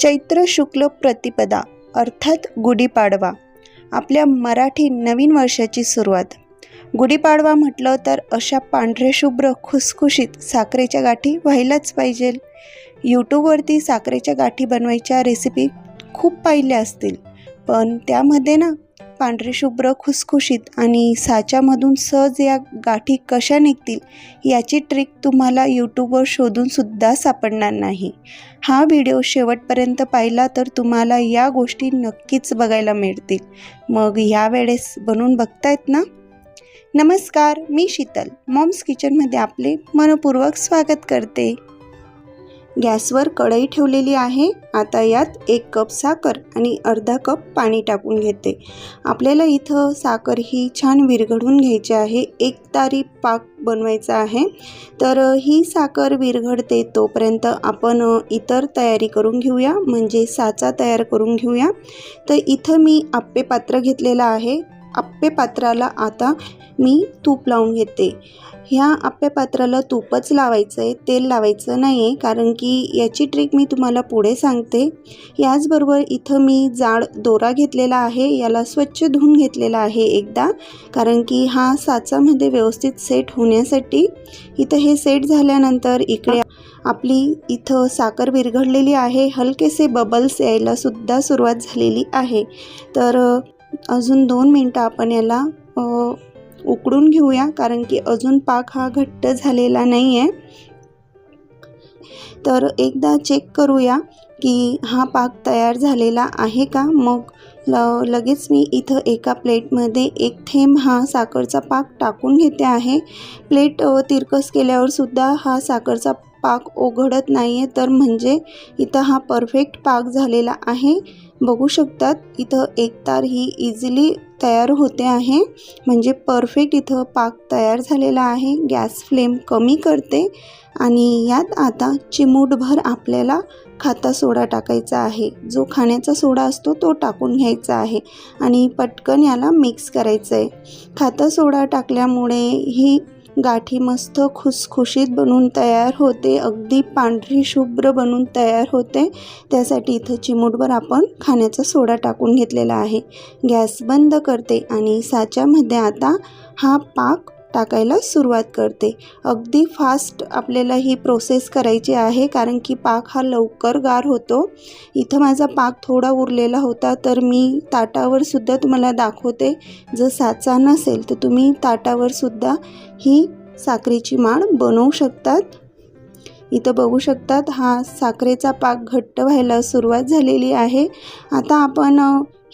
चैत्र शुक्ल प्रतिपदा अर्थात गुढीपाडवा. आपल्या मराठी नवीन वर्षाची सुरुवात. गुढीपाडवा म्हटलं तर अशा पांढऱ्या शुभ्र खुसखुशीत साखरेच्या गाठी व्हायलाच पाहिजे. यूट्यूबवरती साखरेच्या गाठी बनवायच्या रेसिपी खूप पाहिल्या असतील. पण त्यामध्ये ना पांढरे शुभ्र खुसखुशीत आणि साच्यामधून सहज या गाठी कशा निघतील याची ट्रिक तुम्हाला यूट्यूबवर शोधूनसुद्धा सापडणार नाही. हा व्हिडिओ शेवटपर्यंत पाहिला तर तुम्हाला या गोष्टी नक्कीच बघायला मिळतील. मग ह्या वेळेस बनवून बघतायत ना? नमस्कार मी शीतल. मॉम्स किचनमध्ये आपले मनपूर्वक स्वागत करते. गॅसवर कढई ठेवलेली आहे. आता यात एक कप साखर आणि अर्धा कप पाणी टाकून घेते. आपल्याला इथं साखर ही छान विरघळून घ्यायची आहे. एक तारी पाक बनवायचा आहे. तर ही साखर विरघळते तोपर्यंत आपण इतर तयारी करून घेऊया. म्हणजे साचा तयार करून घेऊया. तर इथं मी आप्पे पात्र घेतलेलं आहे. आप्पे पात्राला आता मी तूप लावून घेते. ह्या आप्या पात्राला तूपच लावायचं आहे तेल लावायचं नाही आहे कारण की याची ट्रिक मी तुम्हाला पुढे सांगते. याचबरोबर इथं मी जाड दोरा घेतलेला आहे याला स्वच्छ धुवून घेतलेला आहे एकदा कारण की हा साचामध्ये व्यवस्थित सेट होण्यासाठी. इथं हे सेट झाल्यानंतर इकडे आपली इथं साखर विरघडलेली आहे हलकेसे बबल्स यायला सुद्धा सुरुवात झालेली आहे. तर अजून दोन मिनटं आपण याला उकडून घेऊया कारण की अजून पाक हा घट्ट झालेला नाही आहे तर एकदा चेक करूया की हा पाक तयार झालेला आहे का? मग ल लगेच मी इथं एका प्लेटमध्ये एक थेंब हा साखरचा पाक टाकून घेते आहे. प्लेट तिरकस केल्यावरसुद्धा हा साखरचा पाक ओघडत नाही आहे तर म्हणजे इथं हा परफेक्ट पाक झालेला आहे. बघू शकतात इथं एक तार ही इझिली तयार होते आहे. म्हणजे परफेक्ट इथं पाक तयार झालेला आहे. गॅस फ्लेम कमी करते आणि यात आता चिमूटभर आपल्याला खाता सोडा टाकायचा आहे. जो खाण्याचा सोडा असतो तो टाकून घ्यायचा आहे आणि पटकन याला मिक्स करायचं आहे खाता सोडा टाकल्यामुळे ही गाठी मस्त खुसखुशीत बनून तयार होते. अगदी पांढरी शुभ्र बनून तयार होते. त्यासाठी इथं चिमूटभर आपण खाण्याचा सोडा टाकून घेतलेला आहे. गॅस बंद करते आणि साच्यामध्ये आता हा पाक टाकायला सुरुवात करते. अगदी फास्ट आपल्याला ही प्रोसेस करायची आहे कारण की पाक हा लवकर गार होतो. इथं माझा पाक थोडा उरलेला होता तर मी ताटावर सुद्धा तुम्हाला दाखवते. जर साचा नसेल तर तुम्ही ताटावर सुद्धा ही साखरेची माळ बनवू शकतात. इथं बघू शकतात हा साखरेचा पाक घट्ट व्हायला सुरुवात झालेली आहे. आता आपण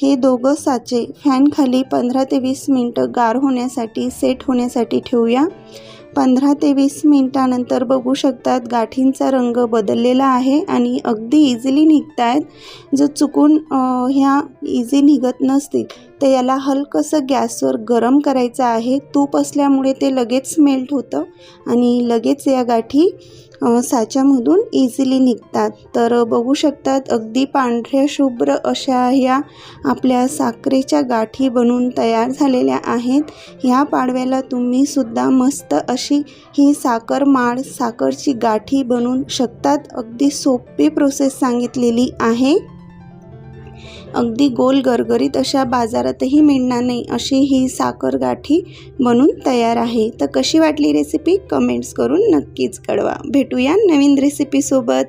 हे दोघं साचे फॅनखाली पंधरा ते वीस मिनटं गार होण्यासाठी सेट होण्यासाठी ठेवूया. पंधरा ते वीस मिनटानंतर बघू शकतात गाठींचा रंग बदललेला आहे आणि अगदी इझिली निघत आहेत जर चुकून ह्या इझी निघत नसतील. तर याला हलकंसं गॅसवर गरम करायचं आहे. तूप असल्यामुळे ते लगेच मेल्ट होतं आणि लगेच या गाठी साच्यामधून इझिली निघतात. तर बघू शकतात अगदी पांढऱ्या शुभ्र अशा ह्या आपल्या साखरेच्या गाठी बनून तयार झालेल्या आहेत. ह्या पाडव्याला तुम्हीसुद्धा मस्त अशी ही साखर माळ साखरची गाठी बनून शकतात. अगदी सोपी प्रोसेस सांगितलेली आहे. अगदी गोल गरगरीत अशा बाजारातही मिळणार नाही अशी ही साखर गाठी बनून तयार आहे. तर कशी वाटली रेसिपी कमेंट्स करून नक्कीच कळवा. भेटूया नवीन रेसिपीसोबत